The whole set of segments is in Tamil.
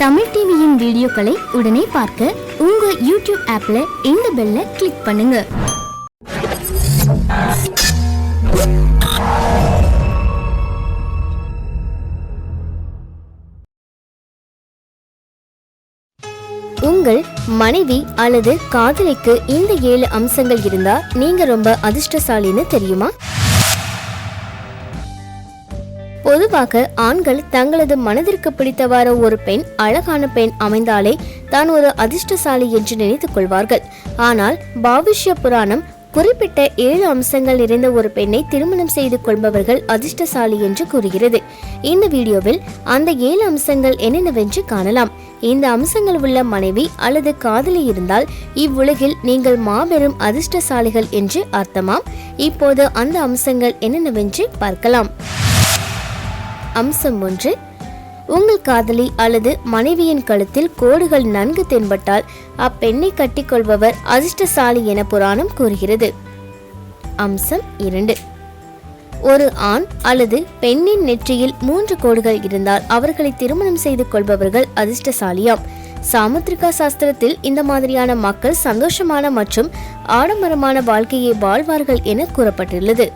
தமிழ் டிவியின் வீடியோக்களை உடனே பார்க்க உங்க யூடியூப் ஆப்ல இந்த பெல்ல கிளிக் பண்ணுங்க. உங்கள் மனைவி அல்லது காதலிக்கு இந்த ஏழு அம்சங்கள் இருந்தா நீங்க ரொம்ப அதிர்ஷ்டசாலின்னு தெரியுமா? பொதுவாக ஆண்கள் தங்களது மனதிற்கு பிடித்தவாறு ஒரு பெண் அழகான பெண் அமைந்தாலே தான் ஒரு அதிர்ஷ்டசாலி என்று நினைத்துக் கொள்வார்கள். ஆனால் பாவிஷ்ய புராணம் குறிப்பிட்ட ஏழு அம்சங்கள் நிறைந்த ஒரு பெண்ணை திருமணம் செய்து கொள்பவர்கள் அதிர்ஷ்டசாலி என்று கூறுகிறது. இந்த வீடியோவில் அந்த ஏழு அம்சங்கள் என்னென்னவென்று காணலாம். இந்த அம்சங்கள் உள்ள மனைவி அல்லது காதலி இருந்தால் இவ்வுலகில் நீங்கள் மாபெரும் அதிர்ஷ்டசாலிகள் என்று அர்த்தமாம். இப்போது அந்த அம்சங்கள் என்னென்னவென்று பார்க்கலாம். அம்சம் ஒன்று. உங்கள் காதலி அல்லது மனைவியின் கழுத்தில் கோடுகள் நன்கு தென்பட்டால் அப்பெண்ணை கட்டிக்கொள்பவர் அதிர்ஷ்டசாலி என புராணம் கூறுகிறது. அம்சம் இரண்டு. ஒரு ஆண் அல்லது பெண்ணின் நெற்றியில் மூன்று கோடுகள் இருந்தால் அவர்களை திருமணம் செய்து கொள்பவர்கள் அதிர்ஷ்டசாலியாம். சாமுத்திரிகா சாஸ்திரத்தில் இந்த மாதிரியான மக்கள் சந்தோஷமான மற்றும் ஆடம்பரமான வாழ்க்கையை வாழ்வார்கள் என கூறப்பட்டுள்ளது.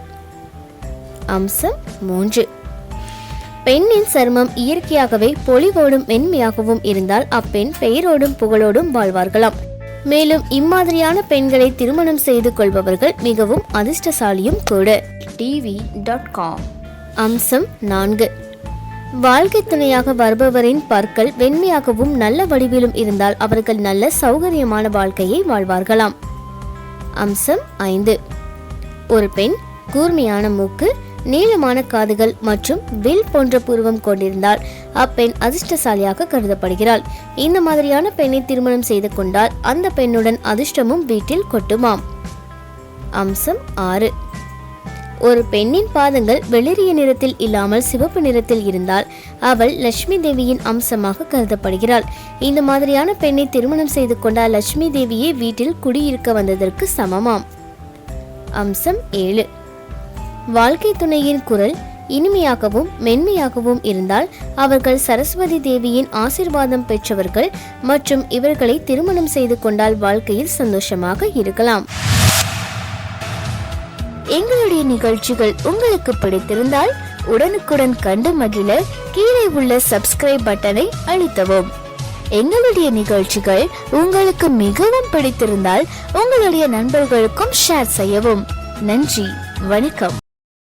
அம்சம் மூன்று. பெண்ணின் சருமம் இயற்கையாகவே பொலிவோடும் மென்மையாகவும் இருந்தால் அப்பெண் பெயரோடும் புகழோடும் வாழ்வார்களாம். மேலும் இம்மாதிரியான பெண்களை திருமணம் செய்து கொள்பவர்கள் மிகவும் அதிர்ஷ்டசாலியும் கூட. TV dot com. அம்சம் நான்கு. வாழ்க்கை துணையாக வருபவரின் பற்கள் வெண்மையாகவும் நல்ல வடிவிலும் இருந்தால் அவர்கள் நல்ல சௌகரியமான வாழ்க்கையை வாழ்வார்களாம். அம்சம் ஐந்து. ஒரு பெண் கூர்மையான மூக்கு நீளமான காதுகள் மற்றும் வில் போன்ற புருவம் கொண்டிருந்தால் அப்பெண் அதிர்ஷ்டசாலியாக கருதப்படுகிறாள். இந்த மாதிரியான பெண்ணை திருமணம் செய்து கொண்டால் அந்த பெண்ணுடன் அதிர்ஷ்டமும் வீட்டில் கொட்டுமாம். அம்சம் ஆறு. ஒரு பெண்ணின் பாதங்கள் வெளிரிய நிறத்தில் இல்லாமல் சிவப்பு நிறத்தில் இருந்தால் அவள் லட்சுமி தேவியின் அம்சமாக கருதப்படுகிறாள். இந்த மாதிரியான பெண்ணை திருமணம் செய்து கொண்டால் லட்சுமி தேவியே வீட்டில் குடியிருக்க வந்ததற்கு சமமாம். அம்சம் ஏழு. வாழ்க்கை துணையின் குரல் இனிமையாகவும் மென்மையாகவும் இருந்தால் அவர்கள் சரஸ்வதி தேவியின் ஆசிர்வாதம் பெற்றவர்கள் மற்றும் இவர்களை திருமணம் செய்து கொண்டால் வாழ்க்கையில் சந்தோஷமாக இருக்கலாம். எங்களுடைய நிகழ்ச்சிகள் உங்களுக்கு பிடித்திருந்தால் உடனுக்குடன் கண்டு மகிழ கீழே உள்ள சப்ஸ்கிரைப் பட்டனை அழுத்தவும். எங்களுடைய நிகழ்ச்சிகள் உங்களுக்கு மிகவும் பிடித்திருந்தால் உங்களுடைய நண்பர்களுக்கும் ஷேர் செய்யவும். நன்றி வணக்கம்.